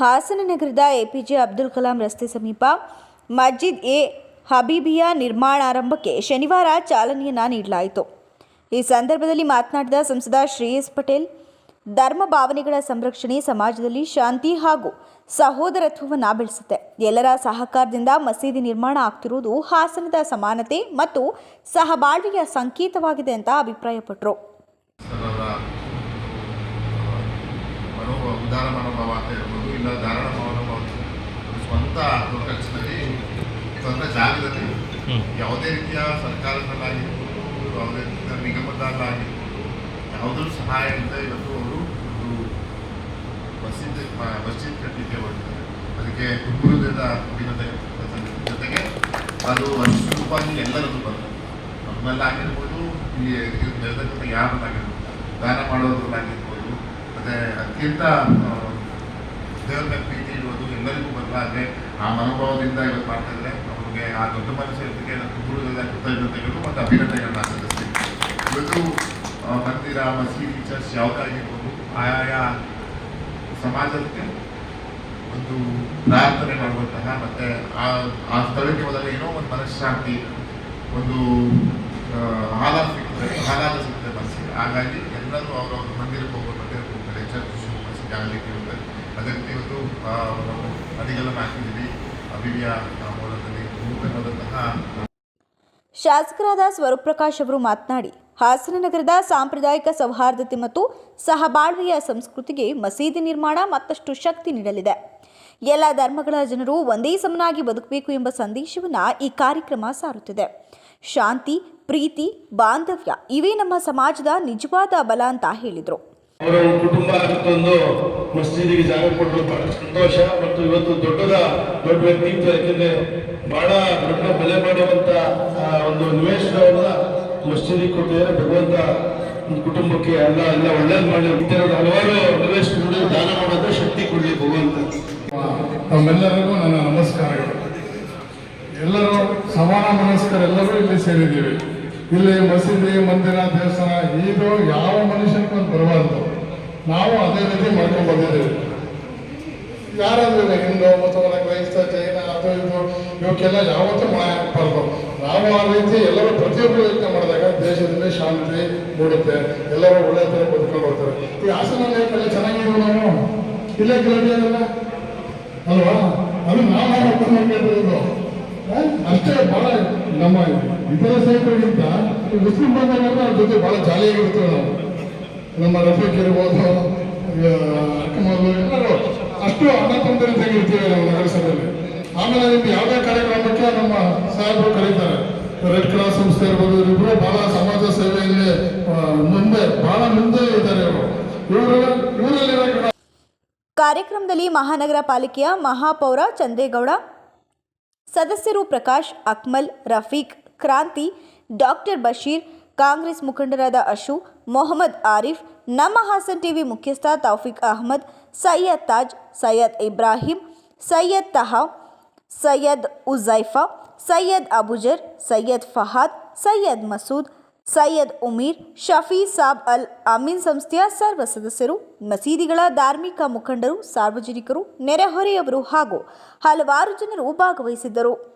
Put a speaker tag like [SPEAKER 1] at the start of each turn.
[SPEAKER 1] ಹಾಸನ ನಗರದ ಎಪಿಜೆ ಅಬ್ದುಲ್ ಕಲಾಂ ರಸ್ತೆ ಸಮೀಪ ಮಸ್ಜಿದ್ ಎ ಹಬೀಬಿಯಾ ನಿರ್ಮಾಣಾರಂಭಕ್ಕೆ ಶನಿವಾರ ಚಾಲನೆಯನ್ನು ನೀಡಲಾಯಿತು. ಈ ಸಂದರ್ಭದಲ್ಲಿ ಮಾತನಾಡಿದ ಸಂಸದ ಶ್ರೇಯಸ್ ಪಟೇಲ್, ಧರ್ಮ ಭಾವನೆಗಳ ಸಂರಕ್ಷಣೆ ಸಮಾಜದಲ್ಲಿ ಶಾಂತಿ ಹಾಗೂ ಸಹೋದರತ್ವವನ್ನು ಬೆಳೆಸುತ್ತೆ. ಎಲ್ಲರ ಸಹಕಾರದಿಂದ ಮಸೀದಿ ನಿರ್ಮಾಣ ಆಗ್ತಿರುವುದು ಹಾಸನದ ಸಮಾನತೆ ಮತ್ತು ಸಹಬಾಳ್ವೆಯ ಸಂಕೇತವಾಗಿದೆ ಅಂತ ಅಭಿಪ್ರಾಯಪಟ್ಟರು.
[SPEAKER 2] ಉದಾರ ಮನೋಭಾವ ಇಲ್ಲ ಧಾರಣ ಅವ್ರ ಸ್ವಂತ ಲೋಕಲ್ಸ್ನಲ್ಲಿ ಸ್ವಂತ ಜಾಗದಲ್ಲಿ ಯಾವುದೇ ರೀತಿಯ ಸರ್ಕಾರದಲ್ಲಾಗಿರ್ಬೋದು ಯಾವುದೇ ರೀತಿಯ ನಿಗಮದಲ್ಲಾಗಿರ್ಬೋದು ಯಾವುದೂ ಸಹಾಯ ಇಲ್ಲದೆ ಇವತ್ತು ಅವರು ಒಂದು ಮಸೀದಿ ಮಸೀದ್ ಕಟ್ಟಿದ್ದೆ ಹೊರಟಿದ್ದಾರೆ ಅದಕ್ಕೆ ತುಂಬುವುದರಿಂದ ಅಭಿನಂದನೆ ಜೊತೆಗೆ ಅದು ಅಷ್ಟು ರೂಪಾಯಿ ಎಲ್ಲರದ್ದು ಬರ್ತದೆ ನಮ್ಮಲ್ಲಾಗಿರ್ಬೋದು ಆಗಿರ್ಬೋದು ನೆಲದ ಯಾರಲ್ಲಾಗಿರ್ಬೋದು ಯಾರನ್ನಾಗಿರ್ಬೋದು ದಾನ ಮಾಡೋದ್ರಲ್ಲಾಗಿರ್ಬೋದು ಮತ್ತು ಅತ್ಯಂತ ದೇವರ ಪ್ರೀತಿ ಇಡುವುದು ಎಲ್ಲರಿಗೂ ಬದಲಾದರೆ ಆ ಮನೋಭಾವದಿಂದ ಇವತ್ತು ಮಾಡ್ತಾ ಇದ್ದಾರೆ ನಮಗೆ ಆ ದೊಡ್ಡ ಮನಸ್ಸಿಗೆ ನಾನು ತುಂಬುವುದರಿಂದ ಕೃತಜ್ಞತೆಗಳು ಮತ್ತು ಅಭಿನಂದನೆಗಳನ್ನ ಸಲ್ಲಿಸ್ತೀನಿ ಇವತ್ತು ಮಂದಿರ ಮಸೀದಿ ಚರ್ಚ್ ಯಾವುದಾಗಿರ್ಬೋದು ಆಯಾ ಸಮಾಜಕ್ಕೆ ಒಂದು ಪ್ರಾರ್ಥನೆ ಮಾಡುವಂತಹ ಮತ್ತೆ ಆ ಆ ಸ್ಥಳಕ್ಕೆ ಹೋದಾಗ ಏನೋ ಒಂದು ಮನಃಶಾಂತಿ, ಒಂದು ಆಹಾರ ಸಿಗ್ತದೆ ಆಹ್ಲಾದ ಸಿಗ್ತದೆ ಮನಸ್ಸಿಗೆ ಹಾಗಾಗಿ ಎಲ್ಲರೂ ಅವರವ್ರ ಮಂದಿರಕ್ಕೆ ಹೋಗೋದು ಮಂದಿರಕ್ಕೆ ಹೋಗ್ತಾರೆ ಚರ್ಚ್ ಮಸೀದಿ ಆಗಲಿಕ್ಕೆ ಹೋಗ್ತಾರೆ ಅದೇ ರೀತಿ ಇವತ್ತು ನದಿಗಳನ್ನು ಹಾಕಿದ್ದೀವಿ ಅಭಿವ್ಯ ಮೂಲದಲ್ಲಿ ನೂತನವಾದಂತಹ
[SPEAKER 1] ಶಾಸಕರಾದ ಸ್ವರೂಪ್ ಪ್ರಕಾಶ್ ಅವರು ಮಾತನಾಡಿ, ಹಾಸನ ನಗರದ ಸಾಂಪ್ರದಾಯಿಕ ಸೌಹಾರ್ದತೆ ಮತ್ತು ಸಹಬಾಳ್ವೆಯ ಸಂಸ್ಕೃತಿಗೆ ಮಸೀದಿ ನಿರ್ಮಾಣ ಮತ್ತಷ್ಟು ಶಕ್ತಿ ನೀಡಲಿದೆ. ಎಲ್ಲ ಧರ್ಮಗಳ ಜನರು ಒಂದೇ ಸಮನಾಗಿ ಬದುಕಬೇಕು ಎಂಬ ಸಂದೇಶವನ್ನು ಈ ಕಾರ್ಯಕ್ರಮ ಸಾರುತ್ತಿದೆ. ಶಾಂತಿ, ಪ್ರೀತಿ, ಬಾಂಧವ್ಯ, ಇವೇ ನಮ್ಮ ಸಮಾಜದ ನಿಜವಾದ ಬಲ ಅಂತ ಹೇಳಿದರು.
[SPEAKER 3] ಅವರ ಕುಟುಂಬ ಮತ್ತೊಂದು ಮಸೀದಿಗೆ ಜಾಗ ಕೊಟ್ಟರು. ಬಹಳ ಸಂತೋಷ. ಮತ್ತು ಇವತ್ತು ದೊಡ್ಡದ, ದೊಡ್ಡ ವ್ಯಕ್ತಿತ್ವ, ಯಾಕೆಂದ್ರೆ ಬಹಳ ದೊಡ್ಡ ಬೆಲೆ ಮಾಡುವಂತ ಒಂದು ನಿವೇಶನವನ್ನ ಮಸೀದಿಗೆ ಕೊಟ್ಟಿದ್ದಾರೆ. ಭಗವಂತ ಕುಟುಂಬಕ್ಕೆ ಎಲ್ಲ ಎಲ್ಲ ಒಳ್ಳೇದು ಮಾಡಿ ಹಲವಾರು ನಿವೇಶನಗಳು ದಾನ ಮಾಡೋದು ಶಕ್ತಿ ಕೊಡಲಿ ಭಗವಂತ.
[SPEAKER 4] ತಮ್ಮೆಲ್ಲರಿಗೂ ನನ್ನ ನಮಸ್ಕಾರಗಳು. ಎಲ್ಲರೂ ಸಮಾನ ಮನಸ್ಕರೆಲ್ಲರೂ ಇಲ್ಲಿ ಸೇರಿದ್ದೀವಿ. ಇಲ್ಲಿ ಮಸೀದಿ, ಮಂದಿರ, ದೇವಸ್ಥಾನ ಇದು ನಾವು ಅದೇ ರೀತಿ ಮಾಡ್ಕೊಂಡು ಬಂದಿದ್ದೀವಿ. ಯಾರಾದ್ರೂ ಹಿಂದೂ, ಮುಸಲ್ಮಾನ, ಕ್ರೈಸ್ತ, ಜೈನ ಅದು ಇದು ಇವಕ್ಕೆಲ್ಲ ಯಾವತ್ತೂ ಮಾಯ ಆಗ್ಬಾರ್ದು ನಾವು ಆ ರೀತಿ ಎಲ್ಲರೂ ಪ್ರತಿಯೊಬ್ಬರು ಯೋಚನೆ ಮಾಡಿದಾಗ ದೇಶದಲ್ಲಿ ಶಾಂತಿ ಮೂಡುತ್ತೆ. ಎಲ್ಲರೂ ಒಳ್ಳೆ ಥರ ಬದುಕೊಂಡು ಹೋಗ್ತಾರೆ. ಈ ಹಾಸನ ಲೇಖಲ್ಲಿ ಚೆನ್ನಾಗಿದ್ದೀವಿ ನಾವು? ಇಲ್ಲೇ ಕೆಲವಿಲ್ಲ ಅಲ್ವಾ? ಅದು ನಾವು ಕೇಳಿದ್ರು ಅಷ್ಟೇ ಬಹಳ ನಮ್ಮ ಇತರ ಸೈಟ್ಗಳಿಗಿಂತ ಮುಸ್ಲಿಂ ಬಂದಾಗ ಅವ್ರ ಜೊತೆ ಬಹಳ ಜಾಲಿಯಾಗಿರ್ತೇವೆ ನಾವು. ನಮ್ಮ ರಫೀಕ್ ಇರ್ಬೋದು ಅಕ್ಕಮಲ್ಲು ಎಲ್ಲರೂ ಅಷ್ಟು ಅಣ್ಣ ಇರ್ತೀವಿ ನಾವು ನಗರಸಭೆಯಲ್ಲಿ. ಆಮೇಲೆ ನಿಮ್ಗೆ ಯಾವುದೇ ಕಾರ್ಯಕ್ರಮಕ್ಕೆ ನಮ್ಮ ಸಾಹೇಬರು ಕರೀತಾರೆ. ರೆಡ್ ಕ್ರಾಸ್ ಸಂಸ್ಥೆ ಇರ್ಬೋದು ಇವರು ಬಹಳ ಸಮಾಜ ಸೇವೆಯಲ್ಲಿ ಮುಂದೆ, ಬಹಳ ಮುಂದೆ ಇದ್ದಾರೆ ಇವರು. ಇವರು ಇವರಲ್ಲಿ
[SPEAKER 1] ಕಾರ್ಯಕ್ರಮದಲ್ಲಿ ಮಹಾನಗರ ಪಾಲಿಕೆಯ ಮಹಾಪೌರ ಚಂದ್ರೇಗೌಡ, ಸದಸ್ಯರು ಪ್ರಕಾಶ್, ಅಕ್ಮಲ್, ರಫೀಕ್, ಕ್ರಾಂತಿ, ಡಾಕ್ಟರ್ ಬಶೀರ್ ಕಾಂಗ್ರೆಸ್ ಮುಖಂಡರಾದ ಅಶು ಮೊಹಮ್ಮದ್ ಆರಿಫ್, ನಮ್ಮ ಹಾಸನ್ ಟಿವಿ ಮುಖ್ಯಸ್ಥ ತೌಫಿಕ್ ಅಹಮದ್, ಸೈಯದ್ ತಾಜ್, ಸೈಯದ್ ಇಬ್ರಾಹಿಂ, ಸೈಯದ್ ತಹಾ, ಸೈಯದ್ ಉಜೈಫಾ ಸೈಯದ್ ಅಬುಜರ್, ಸೈಯದ್ ಫಹಾದ್, ಸೈಯದ್ ಮಸೂದ್, ಸೈಯದ್ ಉಮೀರ್, ಶಫೀ ಸಾಬ್ ಅಲ್ ಅಮೀನ್ ಸಂಸ್ಥೆಯ ಸರ್ವ ಸದಸ್ಯರು, ಮಸೀದಿಗಳ ಧಾರ್ಮಿಕ ಮುಖಂಡರು, ಸಾರ್ವಜನಿಕರು, ನೆರೆಹೊರೆಯವರು ಹಾಗೂ ಹಲವಾರು ಜನರು ಭಾಗವಹಿಸಿದ್ದರು.